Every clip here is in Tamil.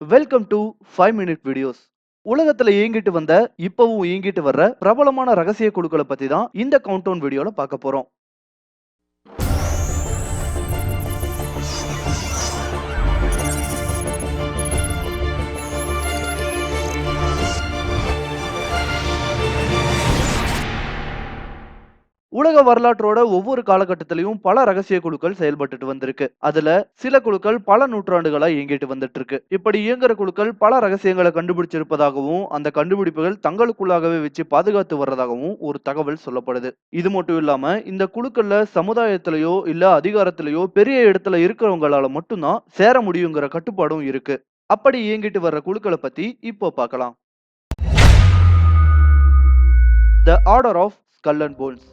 Welcome to five minute videos உலகத்துல இயங்கிட்டு வந்த இப்பவும் இயங்கிட்டு வர்ற பிரபலமான ரகசிய குழுக்களை பத்தி தான் இந்த கவுண்டவுன் வீடியோல பார்க்க போறோம். உலக வரலாற்றோட ஒவ்வொரு காலகட்டத்திலையும் பல ரகசிய குழுக்கள் செயல்பட்டுட்டு வந்திருக்கு. அதுல சில குழுக்கள் பல நூற்றாண்டுகளா இயங்கிட்டு வந்துட்டு இருக்கு இப்படி இயங்குற குழுக்கள் பல ரகசியங்களை கண்டுபிடிச்சிருப்பதாகவும் அந்த கண்டுபிடிப்புகள் தங்களுக்குள்ளாகவே வச்சு பாதுகாத்து வர்றதாகவும் ஒரு தகவல் சொல்லப்படுது. இது மட்டும் இல்லாம இந்த குழுக்கள்ல சமுதாயத்திலேயோ இல்ல அதிகாரத்திலேயோ பெரிய இடத்துல இருக்கிறவங்களால மட்டும்தான் சேர முடியுங்கிற கட்டுப்பாடும் இருக்கு. அப்படி இயங்கிட்டு வர்ற குழுக்களை பத்தி இப்போ பார்க்கலாம் the order of skull and bones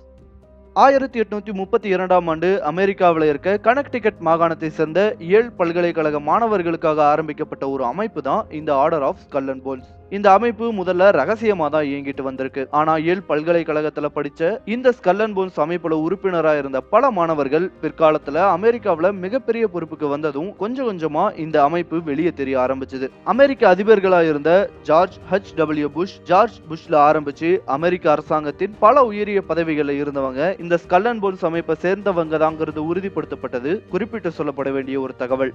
ஆயிரத்தி எட்நூத்தி முப்பத்தி இரண்டாம் ஆண்டு அமெரிக்காவில் இருக்க கனெக்டிகட் மாகாணத்தை சேர்ந்த ஏழ் பல்கலைக்கழக மாணவர்களுக்காக ஆரம்பிக்கப்பட்ட ஒரு அமைப்பு தான் இந்த order of skull and bones. இந்த அமைப்பு முதல்ல ரகசியமா தான் இயங்கிட்டு வந்திருக்கு. ஆனா ஏல் பல்கலைக்கழகத்துல படிச்ச இந்த ஸ்கல்லன் போன்ஸ் அமைப்புல உறுப்பினரா இருந்த பல மாணவர்கள் பிற்காலத்துல அமெரிக்காவில மிகப்பெரிய பொறுப்புக்கு வந்ததும் கொஞ்சம் கொஞ்சமா இந்த அமைப்பு வெளியே தெரிய ஆரம்பிச்சது. அமெரிக்க அதிபர்களா இருந்த George H W Bush George புஷ்ல ஆரம்பிச்சு அமெரிக்க அரசாங்கத்தின் பல உயரிய பதவிகளில் இருந்தவங்க இந்த ஸ்கல்லன் போன்ஸ் அமைப்பை சேர்ந்தவங்க தாங்கிறது உறுதிப்படுத்தப்பட்டது குறிப்பிட்டு சொல்லப்பட வேண்டிய ஒரு தகவல்.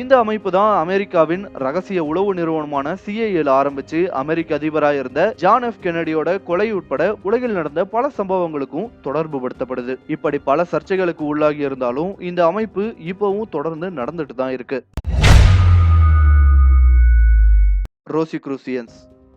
இந்த அமைப்பு தான் அமெரிக்காவின் ரகசிய உளவு நிறுவனமான சிஐஏல ஆரம்பிச்சு அமெரிக்க அதிபராக இருந்த ஜான் எஃப் கெனடியோட கொலை உட்பட உலகில் நடந்த பல சம்பவங்களுக்கும் தொடர்பு படுத்தப்படுது. இப்படி பல சர்ச்சைகளுக்கு உள்ளாகி இருந்தாலும் இந்த அமைப்பு இப்பவும் தொடர்ந்து நடந்துட்டு தான் இருக்கு. ரோசி குரூசியன்ஸ்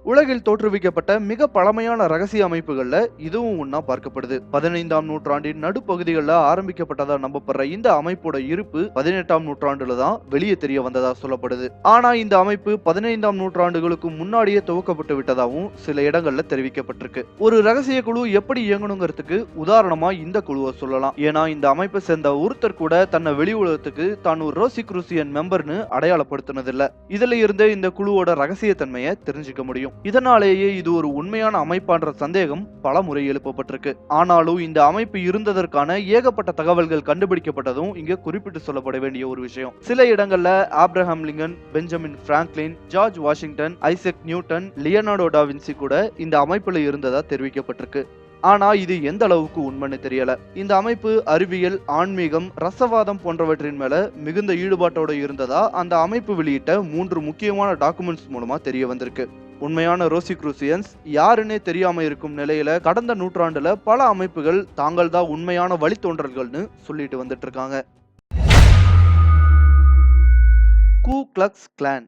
உலகில் தோற்றுவிக்கப்பட்ட மிக பழமையான ரகசிய அமைப்புகள்ல இதுவும் ஒன்னா பார்க்கப்படுது. பதினைந்தாம் நூற்றாண்டின் நடுப்பகுதிகளில் ஆரம்பிக்கப்பட்டதா நம்பப்படுற இந்த அமைப்போட இருப்பு பதினெட்டாம் நூற்றாண்டுல தான் வெளியே தெரிய வந்ததா சொல்லப்படுது. ஆனா இந்த அமைப்பு பதினைந்தாம் நூற்றாண்டுகளுக்கு முன்னாடியே துவக்கப்பட்டு விட்டதாகவும் சில இடங்கள்ல தெரிவிக்கப்பட்டிருக்கு. ஒரு ரகசிய குழு எப்படி இயங்கணுங்கிறதுக்கு உதாரணமா இந்த குழுவை சொல்லலாம். ஏன்னா இந்த அமைப்பை சேர்ந்த ஒருத்தர் கூட தன்னை வெளி உலகத்துக்கு தான் ஒரு ரோசி குரூசியன் மெம்பர்னு அடையாளப்படுத்தினதில்லை. இதுல இருந்தே இந்த குழுவோட ரகசியத்தன்மையை தெரிஞ்சுக்க முடியும். இதனாலேயே இது ஒரு உண்மையான அமைப்பான்ற சந்தேகம் பல முறை எழுப்பப்பட்டிருக்கு. ஆனாலும் இந்த அமைப்பு இருந்ததற்கான ஏகப்பட்ட தகவல்கள் கண்டுபிடிக்கப்பட்டதும் இங்க குறிப்பிட்டு சொல்லப்பட வேண்டிய ஒரு விஷயம். சில இடங்கள்ல Abraham Lincoln Benjamin Franklin George Washington Isaac Newton Leonardo da Vinci கூட இந்த அமைப்புல இருந்ததா தெரிவிக்கப்பட்டிருக்கு. ஆனா இது எந்த அளவுக்கு உண்மைன்னு தெரியல. இந்த அமைப்பு அறிவியல் ஆன்மீகம் ரசவாதம் போன்றவற்றின் மேல மிகுந்த ஈடுபாட்டோட இருந்ததா அந்த அமைப்பு வெளியிட்ட மூன்று முக்கியமான டாக்குமெண்ட்ஸ் மூலமா தெரிய வந்திருக்கு. உண்மையான ரோசி குரூசியன்ஸ் யாருன்னே தெரியாம இருக்கும் நிலையில கடந்த நூற்றாண்டுல பல அமைப்புகள் தாங்கள் தான் உண்மையான வழித்தோன்றல்கள்னு சொல்லிட்டு வந்துட்டு இருக்காங்க கூ கிளக்ஸ் கிளான்.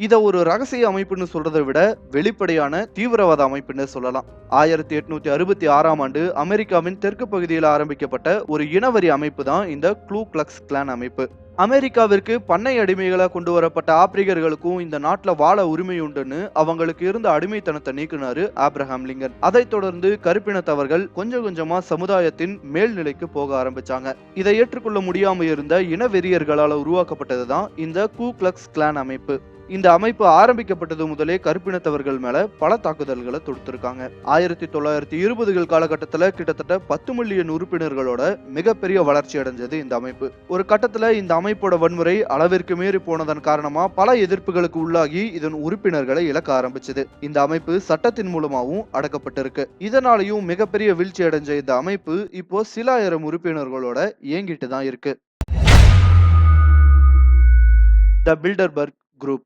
இத ஒரு ரகசிய அமைப்புன்னு சொல்றதை விட வெளிப்படையான தீவிரவாத அமைப்புன்னு சொல்லலாம். ஆயிரத்தி எட்நூத்தி அறுபத்தி ஆறாம் ஆண்டு அமெரிக்காவின் தெற்கு பகுதியில் ஆரம்பிக்கப்பட்ட ஒரு இனவரி அமைப்பு தான் இந்த க்ளூ கிளக்ஸ் கிளான் அமைப்பு. அமெரிக்காவிற்கு பண்ணை அடிமைகளாக கொண்டு வரப்பட்ட ஆப்பிரிக்கர்களுக்கும் இந்த நாட்டில் வாழ உரிமை உண்டுன்னு அவங்களுக்கு இருந்த அடிமைத்தனத்தை நீக்கினாரு ஆப்ரஹாம் லிங்கன். அதைத் தொடர்ந்து கருப்பினத்தவர்கள் கொஞ்சம் கொஞ்சமா சமுதாயத்தின் மேல்நிலைக்கு போக ஆரம்பிச்சாங்க. இதை ஏற்றுக்கொள்ள முடியாம இருந்த இனவெறியர்களால் உருவாக்கப்பட்டது தான் இந்த கூ கிளக்ஸ் கிளான் அமைப்பு. இந்த அமைப்பு ஆரம்பிக்கப்பட்டது முதலே கருப்பினத்தவர்கள் மேல பல தாக்குதல்களை தொடுத்திருக்காங்க. ஆயிரத்தி தொள்ளாயிரத்தி இருபதுகள் காலகட்டத்துல கிட்டத்தட்ட பத்து மில்லியன் உறுப்பினர்களோட மிகப்பெரிய வளர்ச்சி அடைஞ்சது இந்த அமைப்பு. ஒரு கட்டத்துல இந்த அமைப்போட வன்முறை அளவிற்கு மீறி போனதன் காரணமா பல எதிர்ப்புகளுக்கு உள்ளாகி இதன் உறுப்பினர்களை இழக்க ஆரம்பிச்சது. இந்த அமைப்பு சட்டத்தின் மூலமாகவும் அடக்கப்பட்டிருக்கு. இதனாலையும் மிகப்பெரிய வீழ்ச்சி அடைஞ்ச இந்த அமைப்பு இப்போ சில ஆயிரம் உறுப்பினர்களோட இயங்கிட்டு தான் இருக்கு. The Bilderberg group.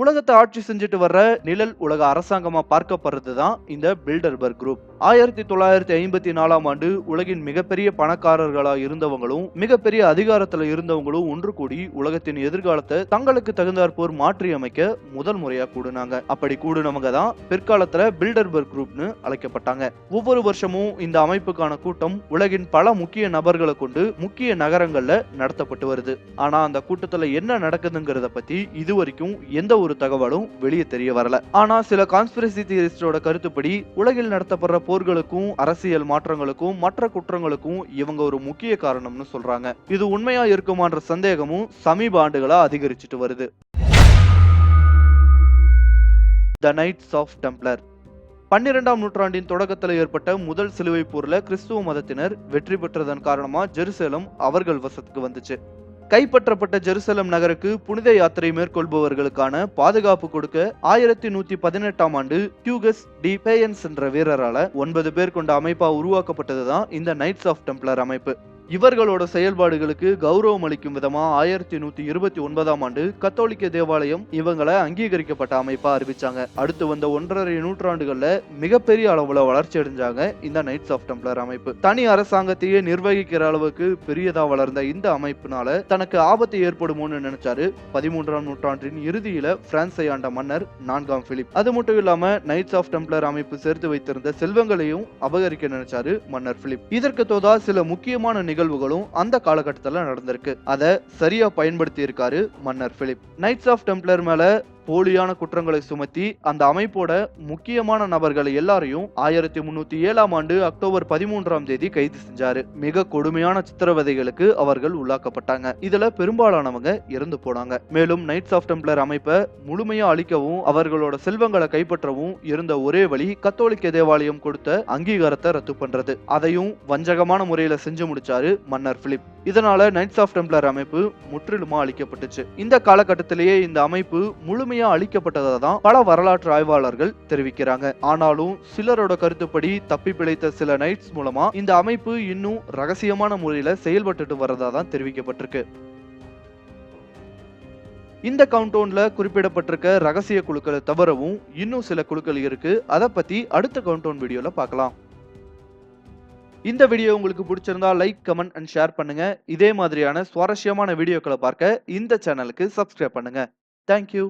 உலகத்தை ஆட்சி செஞ்சுட்டு வர்ற நிழல் உலக அரசாங்கமா பார்க்கப்படுறது தான் இந்த பில்டர்பர்க் குரூப். ஆயிரத்தி தொள்ளாயிரத்தி ஐம்பத்தி நாலாம் ஆண்டு உலகின் மிகப்பெரிய பணக்காரர்களா இருந்தவங்களும் மிகப்பெரிய அதிகாரத்துல இருந்தவங்களும் ஒன்று கூடி உலகத்தின் எதிர்காலத்தை தங்களுக்கு தகுந்தாற்போர் மாற்றி அமைக்க முதல் முறையா கூடுனாங்க. அப்படி கூடுனவங்க தான் பிற்காலத்துல பில்டர்பர்க் குரூப்னு அழைக்கப்பட்டாங்க. ஒவ்வொரு வருஷமும் இந்த அமைப்புக்கான கூட்டம் உலகின் பல முக்கிய நபர்களை கொண்டு முக்கிய நகரங்கள்ல நடத்தப்பட்டு வருது. ஆனா அந்த கூட்டத்துல என்ன நடக்குதுங்கிறத பத்தி இதுவரைக்கும் எந்த ஒரு தகவலும் வெளியே தெரிய வரல. ஆனா சில கான்ஸ்பிரசி தியரிஸ்டோட கருத்துப்படி உலகில் நடத்தப்படுற போர்களுக்கும் அரசியல் மாற்றங்களுக்கும் மற்ற குற்றங்களுக்கும் இவங்க ஒரு முக்கிய காரணம்னு சொல்றாங்க. இது உண்மையா இருக்குமான்ற சந்தேகமும் சமீப ஆண்டுகளா அதிகரிச்சுட்டு வருது. த நைட்ஸ் ஆஃப் டெம்ப்ளர் பன்னிரெண்டாம் நூற்றாண்டின் தொடக்கத்தில் ஏற்பட்ட முதல் சிலுவை போர்ல கிறிஸ்துவ மதத்தினர் வெற்றி பெற்றதன் காரணமா ஜெருசலம் அவர்கள் வசத்துக்கு வந்துச்சு. கைப்பற்றப்பட்ட ஜெருசலம் நகருக்கு புனித யாத்திரை மேற்கொள்பவர்களுக்கான பாதுகாப்பு கொடுக்க ஆயிரத்தி நூத்தி பதினெட்டாம் ஆண்டு கியூகஸ் டி பேயன்ஸ் என்ற வீரரால ஒன்பது பேர் கொண்ட அமைப்பா உருவாக்கப்பட்டதுதான் இந்த நைட்ஸ் ஆஃப் டெம்ப்ளர் அமைப்பு. இவர்களோட செயல்பாடுகளுக்கு கௌரவம் அளிக்கும் விதமா ஆயிரத்தி நூத்தி இருபத்தி ஒன்பதாம் ஆண்டு கத்தோலிக்க தேவாலயம் இவங்களை அங்கீகரிக்கப்பட்ட அமைப்பா அறிவிச்சாங்க. அடுத்து வந்த ஒன்றரை நூற்றாண்டுகள்ல மிகப்பெரிய அளவுல வளர்ச்சி அடைஞ்சாங்க இந்த நைட்ஸ் ஆஃப் டெம்ப்ளர் அமைப்பு. தனி அரசாங்கத்தையே நிர்வகிக்கிற அளவுக்கு பெரியதா வளர்ந்த இந்த அமைப்பினால தனக்கு ஆபத்து ஏற்படுமோன்னு நினைச்சாரு பதிமூன்றாம் நூற்றாண்டின் இறுதியில பிரான்சை ஆண்ட மன்னர் நான்காம் பிலிப். அது மட்டும் இல்லாம நைட்ஸ் ஆஃப் டெம்ப்ளர் அமைப்பு சேர்த்து வைத்திருந்த செல்வங்களையும் அபகரிக்க நினைச்சாரு மன்னர் பிலிப். இதற்கு தோதா சில முக்கியமான நிகழ்வுகளும் அந்த காலகட்டத்தில் நடந்திருக்கு. அதை சரியா பயன்படுத்தி இருக்காரு மன்னர் பிலிப். நைட்ஸ் ஆஃப் டெம்ப்ளர் மேல போலியான குற்றங்களை சுமத்தி அந்த அமைப்போட முக்கியமான நபர்கள் எல்லாரையும் ஆயிரத்தி முன்னூத்தி ஏழாம் ஆண்டு அக்டோபர் பதிமூன்றாம் தேதி கைது செஞ்சாரு. மிக கொடுமையான சித்திரவதைகளுக்கு அவர்கள் உள்ளாக்கப்பட்டாங்க. இதுல பெரும்பாலானவங்க இறந்து போனாங்க. மேலும் நைட்ஸ் ஆஃப் டெம்ப்ளர் அமைப்பை முழுமையா அழிக்கவும் அவர்களோட செல்வங்களை கைப்பற்றவும் இருந்த ஒரே வழி கத்தோலிக்க தேவாலயம் கொடுத்த அங்கீகாரத்தை ரத்து பண்றது. அதையும் வஞ்சகமான முறையில செஞ்சு முடிச்சாரு மன்னர் பிலிப். இதனால நைட்ஸ் ஆஃப் டெம்ப்ளர் அமைப்பு முற்றிலுமா அழிக்கப்பட்டுச்சு. இந்த காலகட்டத்திலேயே இந்த அமைப்பு முழுமையா அழிக்கப்பட்டதா தான் பல வரலாற்று ஆய்வாளர்கள் தெரிவிக்கிறாங்க. ஆனாலும் சிலரோட கருத்துப்படி தப்பி பிழைத்த சில நைட்ஸ் மூலமா இந்த அமைப்பு இன்னும் ரகசியமான முறையில செயல்பட்டுட்டு வரதா தான் தெரிவிக்கப்பட்டிருக்கு. இந்த கவுண்டவுன்ல குறிப்பிடப்பட்டிருக்க ரகசிய குழுக்களை தவிரவும் இன்னும் சில குழுக்கள் இருக்கு. அதை பத்தி அடுத்த கவுண்டவுன் வீடியோல பார்க்கலாம். இந்த வீடியோ உங்களுக்கு பிடிச்சிருந்தா லைக் கமெண்ட் அண்ட் ஷேர் பண்ணுங்க. இதே மாதிரியான சுவாரஸ்யமான வீடியோக்களை பார்க்க இந்த சேனலுக்கு சப்ஸ்கிரைப் பண்ணுங்க. தேங்க்யூ